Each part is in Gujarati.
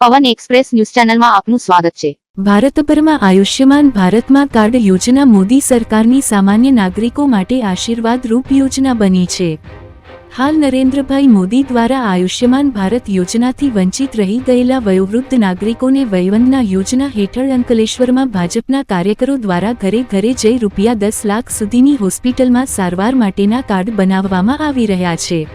પવન એક્સપ્રેસ ન્યૂઝ ચેનલમાં આપનું સ્વાગત છે. ભારતભરમાં આયુષ્યમાન ભારતમાં કાર્ડ યોજના મોદી સરકારની સામાન્ય નાગરિકો માટે આશીર્વાદરૂપ યોજના બની છે. હાલ નરેન્દ્રભાઈ મોદી દ્વારા આયુષ્યમાન ભારત યોજનાથી વંચિત રહી ગયેલા વયોવૃદ્ધ નાગરિકોને વયવંદના યોજના હેઠળ અંકલેશ્વરમાં ભાજપના કાર્યકરો દ્વારા ઘરે ઘરે જઈ રૂપિયા દસ લાખ સુધીની હોસ્પિટલમાં સારવાર માટેના કાર્ડ બનાવવામાં આવી રહ્યા છે.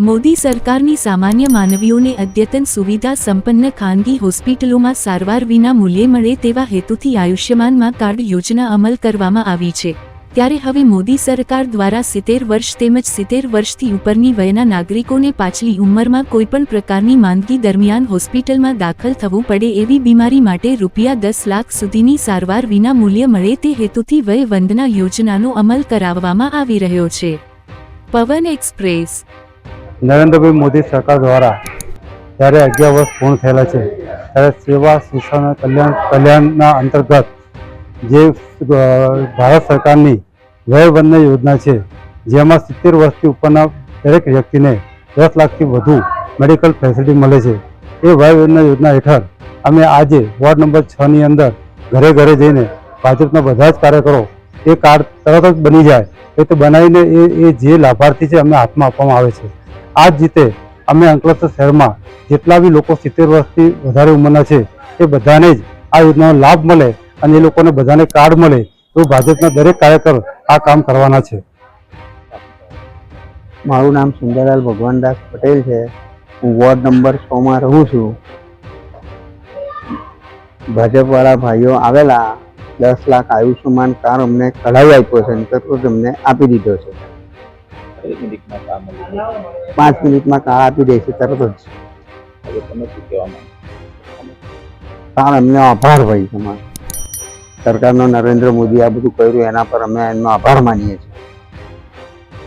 મોદી સરકારની સામાન્ય માનવીઓને અદ્યતન સુવિધા સંપન્ન ખાનગી હોસ્પિટલોમાં સારવાર વિના મૂલ્યે મળે તેવા હેતુથી આયુષ્યમાનમાં કાર્ડ યોજના અમલ કરવામાં આવી છે. ત્યારે હવે મોદી સરકાર દ્વારા સિત્તેર વર્ષ તેમજ સિત્તેર વર્ષથી ઉપરની વયના નાગરિકોને પાછલી ઉંમરમાં કોઈપણ પ્રકારની માંદગી દરમિયાન હોસ્પિટલમાં દાખલ થવું પડે એવી બીમારી માટે રૂપિયા દસ લાખ સુધીની સારવાર વિના મૂલ્ય મળે તે હેતુથી વય વંદના યોજનાનો અમલ કરાવવામાં આવી રહ્યો છે. પવન એક્સપ્રેસ નરેન્દ્રભાઈ મોદી સરકાર દ્વારા જ્યારે અગિયાર વર્ષ પૂર્ણ થયેલા છે, ત્યારે સેવા, શિક્ષણ કલ્યાણ, કલ્યાણના અંતર્ગત જે ભારત સરકારની વયવંદના યોજના છે, જેમાં સિત્તેર વર્ષથી ઉપરના દરેક વ્યક્તિને દસ લાખથી વધુ મેડિકલ ફેસિલિટી મળે છે. એ વયવંદન યોજના હેઠળ અમે આજે વોર્ડ નંબર છની અંદર ઘરે ઘરે જઈને ભાજપના બધા જ કાર્યકરો એ કાર્ડ તરત જ બની જાય. એ તો બનાવીને એ જે લાભાર્થી છે અમને હાથમાં આપવામાં આવે છે. આ જ રીતે અમે અંકલેશ્વર શહેરમાં જેટલા બી લોકો સિત્તેર વર્ષથી વધારે ઉંમરના છે, એ બધાને જ આ યોજનાનો લાભ મળે અને એ લોકોને બધાને કાર્ડ મળે તો ભાજપના દરેક કાર્યકર આ કામ કરવાના છે. મારું નામ સુંદરલાલ ભગવાનદાસ પટેલ છે. હું વોર્ડ નંબર છ માં રહું છું. ભાજપવાળા ભાઈઓ આવેલા દસ લાખ આયુષ્યમાન કાર્ડ અમને કઢાવી આપ્યો છે અને અમને આપી દીધો છે. પાંચ મિનિટમાં કાળ આપી દે છે તરત જ. તાર અમને આભાર ભાઈ તમારો. સરકારનો નરેન્દ્ર મોદી આ બધું કર્યું એના પર અમે એમનો આભાર માનીએ છીએ.